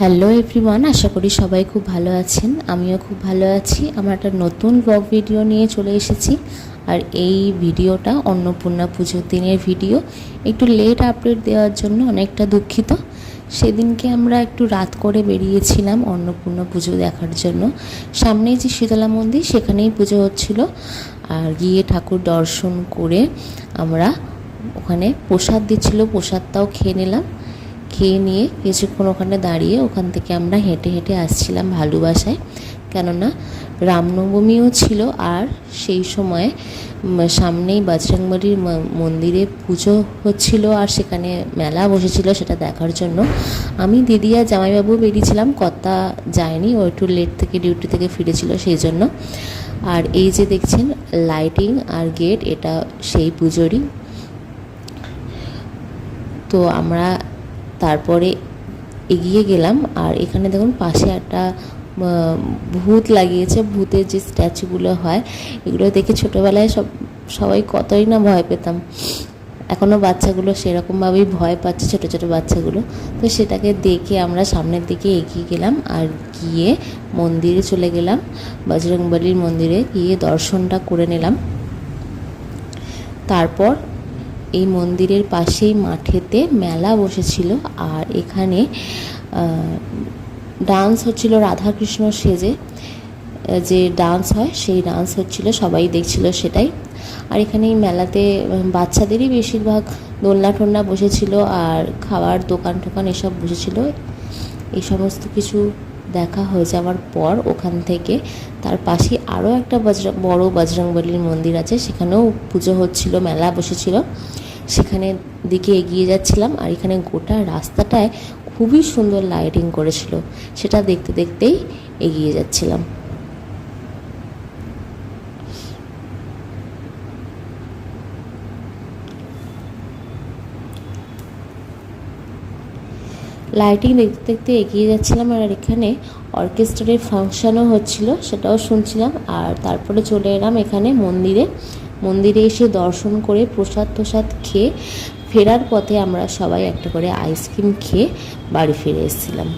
Hello everyone আশা করি সবাই খুব ভালো আছেন। আমিও খুব ভালো আছি। আমার একটা নতুন ব্লগ ভিডিও নিয়ে চলে এসেছি। আর এই ভিডিওটা অন্নপূর্ণা পুজোর দিনের ভিডিও একটু লেট আপডেট দেওয়ার জন্য অনেকটা দুঃখিত। সেদিনকে আমরা একটু রাত করে বেরিয়েছিলাম অন্নপূর্ণা পুজো দেখার জন্য। সামনেই যে শীতলা মন্দির, সেখানেই পুজো হচ্ছিল। আর গিয়ে ঠাকুর দর্শন করে আমরা ওখানে প্রসাদ দিচ্ছিল, প্রসাদটাও খেয়ে নিলাম। খেয়ে নিয়ে কিছুক্ষণ ওখানে দাঁড়িয়ে ওখান থেকে আমরা হেঁটে হেঁটে আসছিলাম ভালোবাসায়। কেননা রামনবমীও ছিল আর সেই সময় সামনেই বজরংবলির ম- মন্দিরে পুজো হচ্ছিল আর সেখানে মেলা বসেছিল সেটা দেখার জন্য। আমি, দিদি আর জামাইবাবু বেরিয়েছিলাম, কর্তা যায়নি, ও একটু লেট থেকে ডিউটি থেকে ফিরেছিল সেই জন্য। আর এই যে দেখছেন লাইটিং আর গেট এটা সেই পুজোরই। তো আমরা তারপরে এগিয়ে গেলাম। আর এখানে দেখুন পাশে একটা ভূত লাগিয়েছে। ভূতের যে স্ট্যাচুগুলো হয়, এগুলো দেখে ছোটোবেলায় সব, সবাই কতই না ভয় পেতাম। এখনও বাচ্চাগুলো সেরকমভাবেই ভয় পাচ্ছে, ছোটো ছোটো বাচ্চাগুলো। তো সেটাকে দেখে আমরা সামনের দিকে এগিয়ে গেলাম আর গিয়ে মন্দিরে চলে গেলাম, বজরংবলির মন্দিরে গিয়ে দর্শনটা করে নিলাম। তারপর এই মন্দিরের পাশেই মাঠেতে মেলা বসেছিল আর এখানে ডান্স হচ্ছিল রাধাকৃষ্ণ সেজে যে ডান্স হয় সেই ডান্স হচ্ছিল, সবাই দেখছিল সেটাই। আর এখানে এই মেলাতে বাচ্চাদেরই বেশিরভাগ দোলনা টোলনা বসেছিল আর খাবার দোকান টোকান এসব বসেছিল। এই সমস্ত কিছু দেখা হয়ে যাওয়ার পর ওখান থেকে তার পাশে আরও একটা বজরং, বড় বজরংবলীর মন্দির আছে, সেখানেও পুজো হচ্ছিল, মেলা বসেছিল। সেখানে দিকে এগিয়ে যাচ্ছিলাম আর এখানে গোটা রাস্তাটায় খুবই সুন্দর লাইটিং করেছিল। সেটা দেখতে দেখতেই এগিয়ে যাচ্ছিলাম। লাইটিং দেখতে দেখতে এগিয়ে যাচ্ছিলাম আর এখানে অর্কেস্ট্রারের ফাংশানও হচ্ছিল, সেটাও শুনছিলাম। আর তারপরে চলে এলাম এখানে মন্দিরে। মন্দিরে এসে দর্শন করে প্রসাদ প্রসাদ খেয়ে ফেরার পথে আমরা সবাই একটা করে আইসক্রিম খেয়ে বাড়ি ফিরে এসেছিলাম।